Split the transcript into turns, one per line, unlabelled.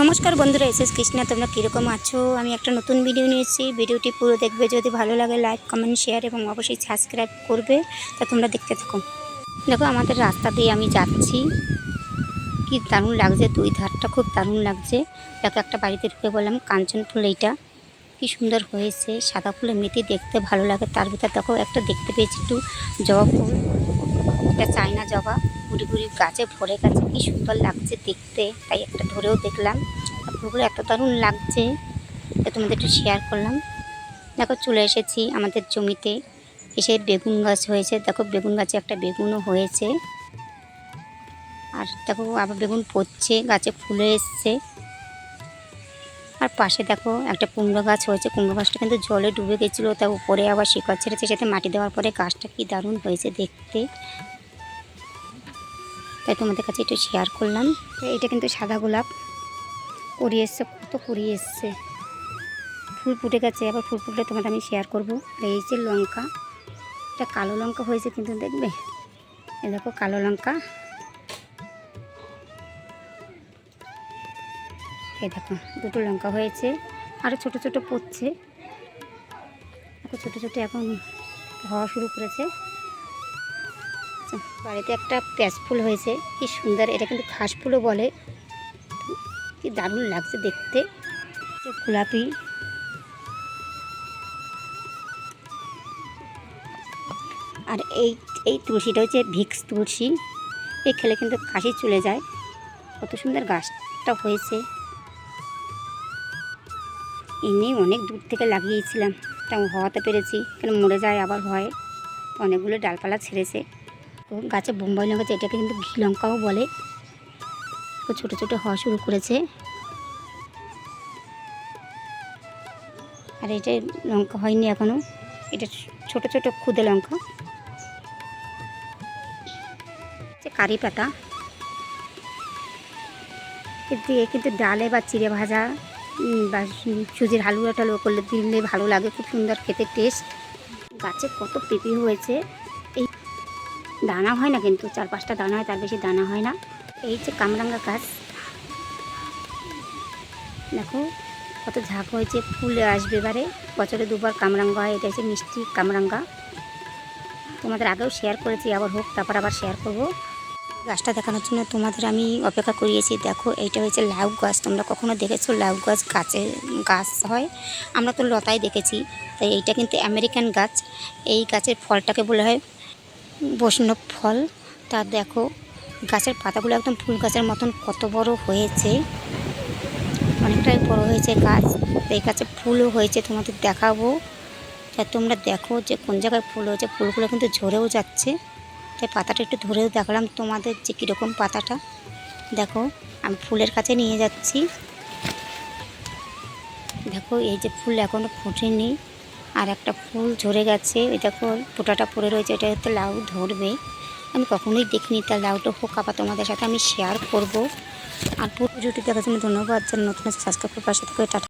নমস্কার বন্ধুরা, S S Krishna, তোমরা কীরকম আছো? আমি একটা নতুন ভিডিও নিয়েছি ভিডিওটি পুরো দেখবে। যদি ভালো লাগে লাইক কমেন্ট শেয়ার এবং অবশ্যই সাবস্ক্রাইব করবে, তা তোমরা দেখতে থাকো। দেখো, আমাদের রাস্তা দিয়ে আমি যাচ্ছি। কি দারুণ লাগছে, দুই ধারটা খুব দারুণ লাগছে। দেখো, একটা বাড়িতে ঢুকে বললাম কাঞ্চন ফুল এইটা। কি সুন্দর হয়েছে, সাদা ফুলে মেতে দেখতে ভালো লাগে। তার ভিতর দেখো, একটা দেখতে পেয়েছি একটু জবা ফুল। এটা চায়না জবা। গুড়ি গাছে ভরে গেছে। কি সুন্দর লাগছে দেখতে। তাই একটা ধরেও দেখলাম। ফুলগুলো এত দারুণ লাগছে। তাই তোমাদের একটু শেয়ার করলাম। দেখো, চলে এসেছি আমাদের জমিতে। এসে বেগুন গাছ হয়েছে। দেখো, বেগুন গাছে একটা বেগুনও হয়েছে। আর দেখো, আবার বেগুন পড়ছে, গাছে ফুলে এসছে। আর পাশে দেখো, একটা কুমড়ো গাছ হয়েছে। কুমড়ো গাছটা কিন্তু জলে ডুবে গেছিল। তা উপরে আবার শিকড় ছেড়েছে। সাথে মাটি দেওয়ার পরে গাছটা কি দারুণ হয়েছে দেখতে। তাই তোমাদের কাছে একটু শেয়ার করলাম। এটা কিন্তু সাদা গোলাপ। করিয়ে এসছে, কত করিয়ে এসছে। ফুল ফুটে গেছে, আবার ফুল ফুটলে তোমাদের আমি শেয়ার করব। এই যে লঙ্কা, এটা কালো লঙ্কা হয়েছে কিন্তু দেখবে? এ দেখো কালো লঙ্কা। এই দেখো, দুটো লঙ্কা হয়েছে। আরও ছোট ছোট পড়ছে। ছোটো ছোটো এখন হওয়া শুরু করেছে। বাড়িতে একটা পেঁয়াজ ফুল হয়েছে, কি সুন্দর, এটা কিন্তু ঘাস ফুলও বলে। কি দারুণ লাগছে দেখতে। গোলাপি। আর এই এই তুলসীটা হচ্ছে ভিক্স তুলসী। এই খেলে কিন্তু কাশি চলে যায়। কত সুন্দর গাছটা হয়েছে। এমনি অনেক দূর থেকে লাগিয়েছিলাম, তাও হওয়াতে পেরেছি, কেন মরে যায় আবার হয়। অনেকগুলো ডালপালা ছেড়েছে। গাছে বোম্বাই লঙ্কা যেটাকে কিন্তু ঘি লঙ্কাও বলে। ছোটো ছোটো হওয়া শুরু করেছে। আর এটা লঙ্কা হয়নি এখনও এটা ছোট ছোট খুদে লঙ্কা। কারি পাতা। দিয়ে কিন্তু ডালে বা চিড়ে ভাজা বা সুজির হালুয়া টালুয়া করলে দিলে ভালো লাগে। খুব সুন্দর খেতে, টেস্ট। গাছে কত পেঁপে হয়েছে। দানা হয় না কিন্তু, চার পাঁচটা দানা হয়, তার বেশি দানা হয় না। এই যে কামরাঙ্গা গাছ, দেখো কত ঝাঁক হয়েছে, ফুলে আসবে এবারে। বছরে দুবার কামরাঙ্গা হয়, এটা হচ্ছে মিষ্টি কামরাঙ্গা। তোমাদের আগেও শেয়ার করেছি, আবার হোক, তারপর আবার শেয়ার করব। গাছটা দেখানোর জন্য তোমাদের আমি অপেক্ষা করিয়েছি। দেখো, এইটা হয়েছে লাউ গাছ, তোমরা কখনো দেখেছ লাউ গাছ গাছে, গাছ হয়? আমরা তো লতায় দেখেছি, তাই এইটা কিন্তু আমেরিকান গাছ। এই গাছের ফলটাকে বলা হয় বৈষ্ণব ফল। তা দেখো, গাছের পাতাগুলো একদম ফুল গাছের মতন কত বড় হয়েছে। অনেকটাই বড় হয়েছে গাছ। এই গাছে ফুলও হয়েছে, তোমাদের দেখাবো। তা তোমরা দেখো যে কোন জায়গায় ফুল হয়েছে। ফুলগুলো কিন্তু ঝরেও যাচ্ছে। তাই পাতাটা একটু ধরেও দেখালাম তোমাদের যে কীরকম পাতাটা। দেখো, আমি ফুলের কাছে নিয়ে যাচ্ছি। দেখো, এই যে ফুল এখনও ফোটেনি। আর একটা ফুল ঝরে গেছে। দেখো, ফোটাটা পড়ে রয়েছে। এটা হচ্ছে লাউ ধরবে। আমি কখনোই দেখিনি তার লাউটা হোক, আবার তোমাদের সাথে আমি শেয়ার করব। আর পুরো জুটি দেখার জন্য ধন্যবাদ। নতুন সাবস্ক্রাইব করে টাটা